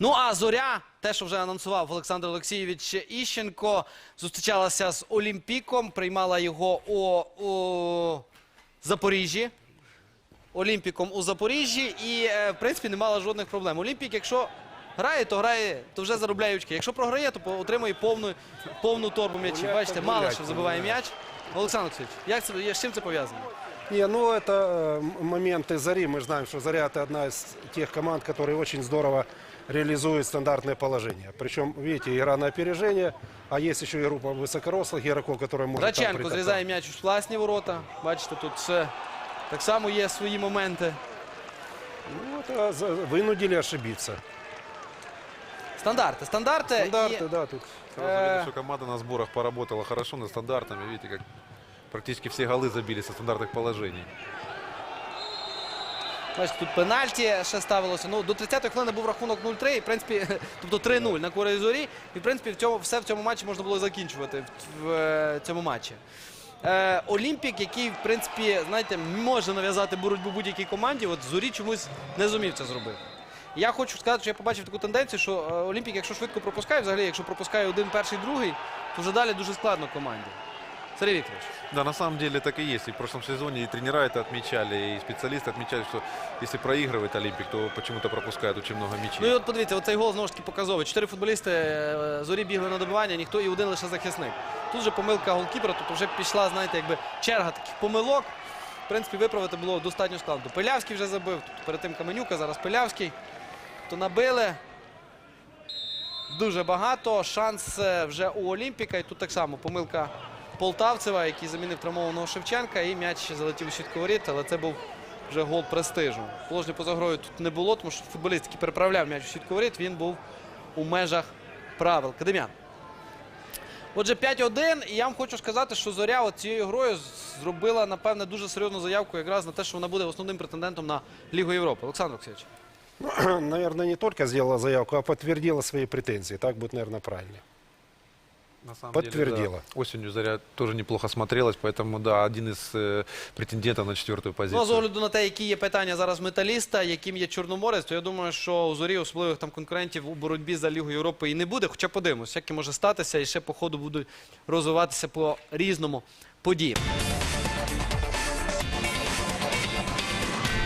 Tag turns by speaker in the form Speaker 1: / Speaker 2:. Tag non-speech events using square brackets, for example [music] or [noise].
Speaker 1: Ну а зоря, те, що вже анонсував Олександр Олексійович Іщенко, зустрічалася з Олімпіком, приймала його у, у Запоріжжі. Олімпіком у Запоріжжі і, е, в принципі, не мала жодних проблем. Олімпік, якщо грає, то грає, то вже заробляє очки. Якщо програє, то отримує повну, повну торбу м'ячів. Бачите, мало що забиває м'яч. Олександр Олексійович, як це, з чим це пов'язано?
Speaker 2: Не, ну это э, м- моменты Зари. Мы же знаем, что Заря это одна из тех команд, которые очень здорово реализует стандартное положение. Причем, видите, игра на опережение, а есть еще и группа высокорослых игроков, которые может там
Speaker 1: Драченко
Speaker 2: притоптать.
Speaker 1: зрізає м'яч у власні ворота. Бачите, тут все так само є свої моменти.
Speaker 2: Ну, это за- вынудили ошибиться.
Speaker 1: Стандарти, стандарти.
Speaker 2: Стандарты,
Speaker 1: і-
Speaker 2: да, тут.
Speaker 3: Сразу
Speaker 1: Э.
Speaker 3: видно, что команда на сборах поработала хорошо над стандартами. Видите, как практически все голы забили со стандартных положений.
Speaker 1: Бачите, тут пенальті ще ставилося. Ну, до 30-ї хвилини був рахунок 0-3, і, в принципі, [laughs] тобто 3-0 на користь зорі. І, в принципі, в цьому, все в цьому матчі можна було закінчувати в, в, е, цьому матчі. Е, Олімпік, який, в принципі, знаєте, може нав'язати боротьбу будь-якій команді, от зорі чомусь не зумів це зробити. Я хочу сказати, що я побачив таку тенденцію, що е, Олімпік, якщо швидко пропускає, взагалі, якщо пропускає один, перший, другий, то вже далі дуже складно команді. Сергій Вікторович.
Speaker 3: Да, на самом деле так и есть. И в прошлом сезоне и тренера это отмечали, и специалисты отмечали, что если проигрывает Олимпик, то почему-то пропускает очень много мячей.
Speaker 1: Ну і от подивіться, оцей гол знову ж таки показовий. Чотири футболісти е, зорі бігли на добивання, ніхто і один лише захисник. Тут же помилка голкіпера, тут вже пішла, знаєте, якби черга таких помилок. В принципі, виправити було достатньо складно. Пилявський вже забив. Тут перед тим Каменюка, зараз Пилявський. То набили. Дуже багато. Шанс е, вже у Олімпіка. І тут так само помилка Полтавцева, який замінив травмованого Шевченка. І м'яч залетів у сітку воріт, але це був вже гол престижу. Положення поза грою тут не було, тому що футболіст, який переправляв м'яч у сітку воріт, він був у межах правил. Кадем'ян. Отже, 5-1. І я вам хочу сказати, що Зоря цією грою зробила, напевне, дуже серйозну заявку якраз на те, що вона буде основним претендентом на Лігу Європи. Олександр Олексійович. [clears throat]
Speaker 2: Наверное, не только сделала заявку, а подтвердила свои претензии. Так будет, наверное, правильнее.
Speaker 3: На самом
Speaker 2: Подтвердила.
Speaker 3: Деле, да, осенью Заря тоже неплохо смотрелась, поэтому, да, один из э, претендентов на четвертую
Speaker 1: Ну, а з огляду на те, які є питання зараз металіста, яким є Чорноморець, то я думаю, що у зорі особливих там конкурентів у боротьбі за Лігу Європи і не буде. Хоча подивимось, яке може статися, і ще по ходу будуть розвиватися по різному події.